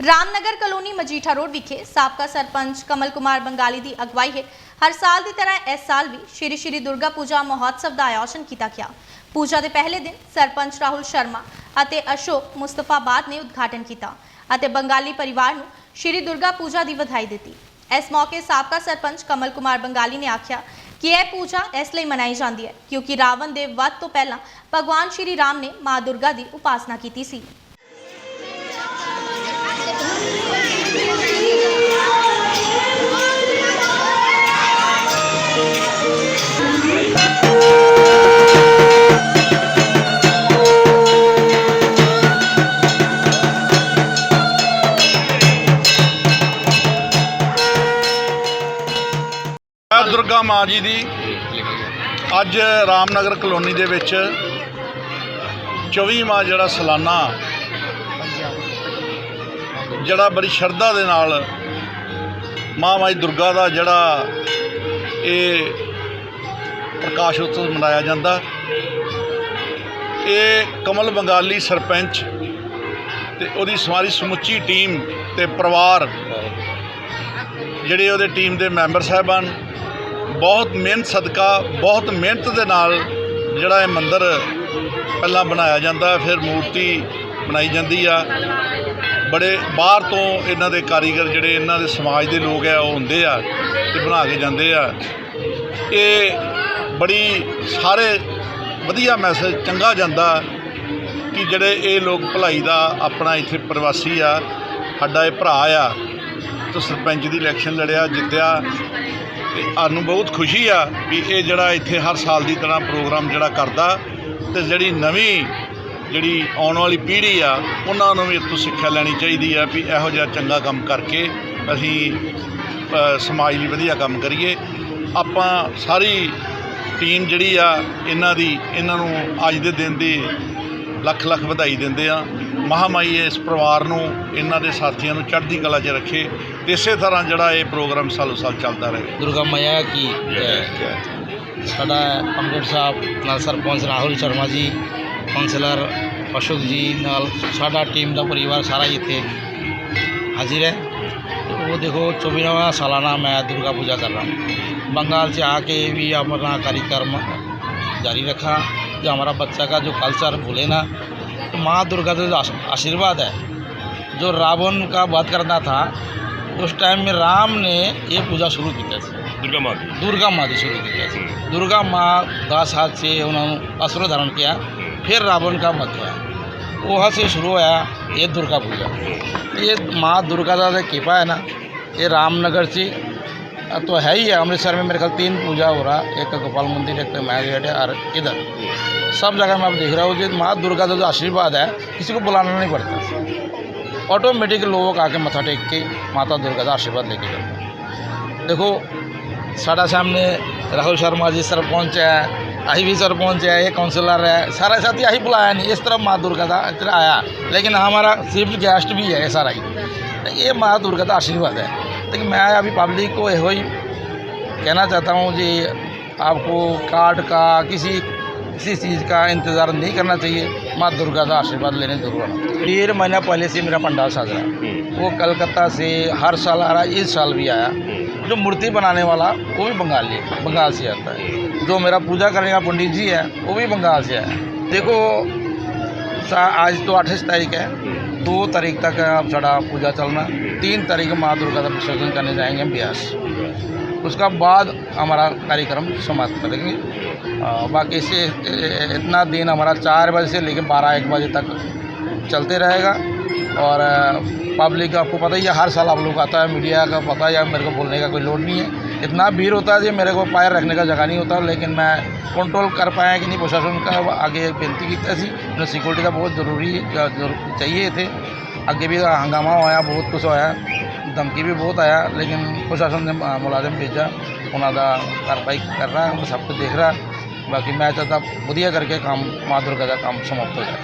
Ramnagar colony Majitha road ਵਿਖੇ ਸਾਬਕਾ ਸਰਪੰਚ ਕਮਲ ਕੁਮਾਰ ਬੰਗਾਲੀ ਦੀ ਅਗਵਾਈ ਹੇਠ ਹਰ ਸਾਲ ਦੀ ਤਰ੍ਹਾਂ ਇਸ ਸਾਲ ਵੀ ਸ਼੍ਰੀ ਸ਼੍ਰੀ ਦੁਰਗਾ ਪੂਜਾ ਮਹੋਤਸਵ ਦਾ ਆਯੋਜਨ ਕੀਤਾ ਗਿਆ। ਪੂਜਾ ਦੇ ਪਹਿਲੇ ਦਿਨ ਸਰਪੰਚ ਰਾਹੁਲ ਸ਼ਰਮਾ ਅਤੇ ਅਸ਼ੋਕ ਮੁਸਤਫਾਬਾਦ ਨੇ ਉਦਘਾਟਨ ਕੀਤਾ ਅਤੇ ਬੰਗਾਲੀ ਪਰਿਵਾਰ ਨੂੰ ਸ਼੍ਰੀ ਦੁਰਗਾ ਪੂਜਾ ਦੀ ਵਧਾਈ ਦਿੱਤੀ। ਇਸ ਮੌਕੇ ਸਾਬਕਾ ਸਰਪੰਚ ਕਮਲ ਕੁਮਾਰ ਬੰਗਾਲੀ ਨੇ ਆਖਿਆ ਕਿ ਇਹ ਪੂਜਾ ਇਸ ਲਈ ਮਨਾਈ ਜਾਂਦੀ ਹੈ ਕਿਉਂਕਿ ਰਾਵਣ ਦੇ ਵੱਧ ਤੋਂ ਪਹਿਲਾਂ ਭਗਵਾਨ ਸ਼੍ਰੀ ਰਾਮ ਨੇ ਮਾਂ ਦੁਰਗਾ ਦੀ ਉਪਾਸਨਾ ਕੀਤੀ ਸੀ। ਜੈ ਮਾਂ ਜੀ ਦੀ ਅੱਜ ਰਾਮਨਗਰ ਕਲੋਨੀ ਦੇ ਵਿੱਚ 24ਵਾਂ ਜਿਹੜਾ ਸਾਲਾਨਾ ਜਿਹੜਾ ਬੜੀ ਸ਼ਰਧਾ ਦੇ ਨਾਲ ਮਾਂ ਮਾਈ ਦੁਰਗਾ ਦਾ ਜਿਹੜਾ ਇਹ ਪ੍ਰਕਾਸ਼ ਉਤਸਵ ਮਨਾਇਆ ਜਾਂਦਾ। ਇਹ ਕਮਲ ਬੰਗਾਲੀ ਸਰਪੰਚ ਤੇ ਉਹਦੀ ਸਾਰੀ ਸਮੁੱਚੀ ਟੀਮ ਤੇ ਪਰਿਵਾਰ ਜਿਹੜੇ ਉਹਦੇ ਟੀਮ ਦੇ ਮੈਂਬਰ ਸਾਹਿਬਾਨ ਬਹੁਤ ਮਿਹਨਤ, ਸਦਕਾ, ਬਹੁਤ ਮਿਹਨਤ ਦੇ ਨਾਲ ਜਿਹੜਾ ਇਹ ਮੰਦਿਰ ਪਹਿਲਾਂ ਬਣਾਇਆ ਜਾਂਦਾ ਫਿਰ ਮੂਰਤੀ ਬਣਾਈ ਜਾਂਦੀ ਆ। ਬੜੇ ਬਾਹਰ ਤੋਂ ਇਹਨਾਂ ਦੇ ਕਾਰੀਗਰ ਜਿਹੜੇ ਇਹਨਾਂ ਦੇ ਸਮਾਜ ਦੇ ਲੋਕ ਆ, ਉਹ ਹੁੰਦੇ ਆ ਤੇ ਬਣਾ ਕੇ ਜਾਂਦੇ ਆ। ਇਹ ਬੜੀ ਸਾਰੇ ਵਧੀਆ ਮੈਸੇਜ, ਚੰਗਾ ਜਾਂਦਾ ਕਿ ਜਿਹੜੇ ਇਹ ਲੋਕ ਭਲਾਈ ਦਾ ਆਪਣਾ ਇੱਥੇ ਪ੍ਰਵਾਸੀ ਆ, ਸਾਡਾ ਇਹ ਭਰਾ ਆ। ਤੇ ਸਰਪੰਚ ਦੀ ਇਲੈਕਸ਼ਨ ਲੜਿਆ, ਜਿੱਤਿਆ। ਤੇ ਸਾਨੂੰ ਬਹੁਤ ਖੁਸ਼ੀ ਆ ਵੀ ਇਹ ਜਿਹੜਾ ਇੱਥੇ ਹਰ ਸਾਲ ਦੀ ਤਰ੍ਹਾਂ ਪ੍ਰੋਗਰਾਮ ਜਿਹੜਾ ਕਰਦਾ ਤੇ ਜਿਹੜੀ ਨਵੀਂ ਜਿਹੜੀ ਆਉਣ ਵਾਲੀ ਪੀੜ੍ਹੀ ਆ, ਉਹਨਾਂ ਨੂੰ ਵੀ ਇੱਥੋਂ ਸਿੱਖਿਆ ਲੈਣੀ ਚਾਹੀਦੀ ਆ ਵੀ ਇਹੋ ਜਿਹਾ ਚੰਗਾ ਕੰਮ ਕਰਕੇ ਅਸੀਂ ਸਮਾਜ ਲਈ ਵਧੀਆ ਕੰਮ ਕਰੀਏ। ਆਪਾਂ ਸਾਰੀ ਟੀਮ ਜਿਹੜੀ ਆ, ਇਹਨਾਂ ਦੀ, ਇਹਨਾਂ ਨੂੰ ਅੱਜ ਦੇ ਦਿਨ ਦੀ ਲੱਖ ਲੱਖ ਵਧਾਈ ਦਿੰਦੇ ਆ। ਮਹਾਮਾਈ ਇਸ ਪਰਿਵਾਰ ਨੂੰ, ਇਹਨਾਂ ਦੇ ਸਾਥੀਆਂ ਨੂੰ ਚੜ੍ਹਦੀ ਕਲਾ 'ਚ ਰੱਖੇ। ਤੇ ਇਸੇ ਤਰ੍ਹਾਂ ਜਿਹੜਾ ਇਹ ਪ੍ਰੋਗਰਾਮ ਸਾਲੋ ਸਾਲ ਚੱਲਦਾ ਰਹੇ ਦੁਰਗਾ ਮਾਇਆ ਕੀ ਜੈ ਸਾਡਾ ਅੰਮ੍ਰਿਤ ਸਾਹਿਬ ਨਾਲ ਸਰਪੰਚ ਰਾਹੁਲ ਸ਼ਰਮਾ ਜੀ ਕਾਉਂਸਲਰ ਅਸ਼ੋਕ ਜੀ ਨਾਲ ਸਾਡਾ ਟੀਮ ਦਾ ਪਰਿਵਾਰ ਸਾਰਾ ਹੀ ਇੱਥੇ ਹਾਜ਼ਰ है वो देखो चौबीसवा सालाना मैं दुर्गा पूजा कर रहा हूँ बंगाल से आके भी अपना कार्यक्रम जारी रखा जो हमारा बच्चा का जो कल्चर भूले ना तो माँ दुर्गा का जो आश- आशीर्वाद है जो रावण का वध करना था तो उस टाइम में राम ने ये पूजा शुरू की थी। दुर्गा माँ की। दुर्गा माँ की शुरू की थी। हम्म। दुर्गा माँ दस हाथ से उन्होंने अस्त्र धारण किया हम्म। फिर रावण का मत हुआ। वहाँ से शुरू होया ये दुर्गा पूजा। हम्म। ये माँ दुर्गा दादा कृपा है ना ये रामनगर से तो है ही है अमृतसर में मेरे ख्याल तीन पूजा हो रहा एक तो गोपाल मंदिर एक तो मायागेट है और इधर। सब जगह मैं आप देख रहा हूँ कि माँ दुर्गा का जो आशीर्वाद है किसी को बुलाना नहीं पड़ता। ऑटोमेटिक लोग आके मत्था टेक के माता दुर्गा का आशीर्वाद लेके जाते देखो, साढ़ा सामने राहुल शर्मा जी सरपंच है अही भी सरपंच है, ये काउंसलर है, सारा साथी यही बुलाया नहीं, इस तरह माँ दुर्गा का इधर आया, लेकिन हमारा चीफ गेस्ट भी है सारा ही ये माँ दुर्गा का आशीर्वाद है। लेकिन मैं अभी पब्लिक को यही कहना चाहता हूँ जी, आपको कार्ड का, किसी किसी चीज़ का इंतज़ार नहीं करना चाहिए। माँ दुर्गा का आशीर्वाद लेने ज़रूर आना। डेढ़ महीना पहले से मेरा पंडाल साज रहा है। वो कलकत्ता से हर साल आ रहा है इस साल भी आया। जो मूर्ति बनाने वाला वो भी बंगाली बंगाल से आता है। जो मेरा पूजा करने का पंडित जी है वो भी बंगाल से है। देखो आज तो अट्ठाईस तारीख है। दो तारीख तक साढ़ा पूजा चलना। तीन तारीख को माँ दुर्गा का विसर्जन करने जाएँगे ब्यास उसका बाद हमारा कार्यक्रम समाप्त करेंगे। बाकी से इतना दिन हमारा चार बजे से लेकर बारह एक बजे तक चलते रहेगा। और पब्लिक आपको पता ही है, हर साल आप लोग आता है मीडिया का पता है मेरे को बोलने का कोई लोड नहीं है। इतना भीड़ होता है जी मेरे को पैर रखने का जगह नहीं होता, लेकिन मैं कंट्रोल कर पाया कि नहीं, प्रशासन का आगे बेनती की थी। सिक्योरिटी का बहुत ज़रूर चाहिए थे। आगे भी हंगामा होया, बहुत कुछ होया, धमकी भी बहुत आया, लेकिन प्रशासन ने मुलाजिम भेजा उन्होंने कार्रवाई कर रहा है, सब कुछ देख रहा बाकी मैं चाहता वधिया करके काम, माँ दुर्गा का काम समाप्त हो जाए।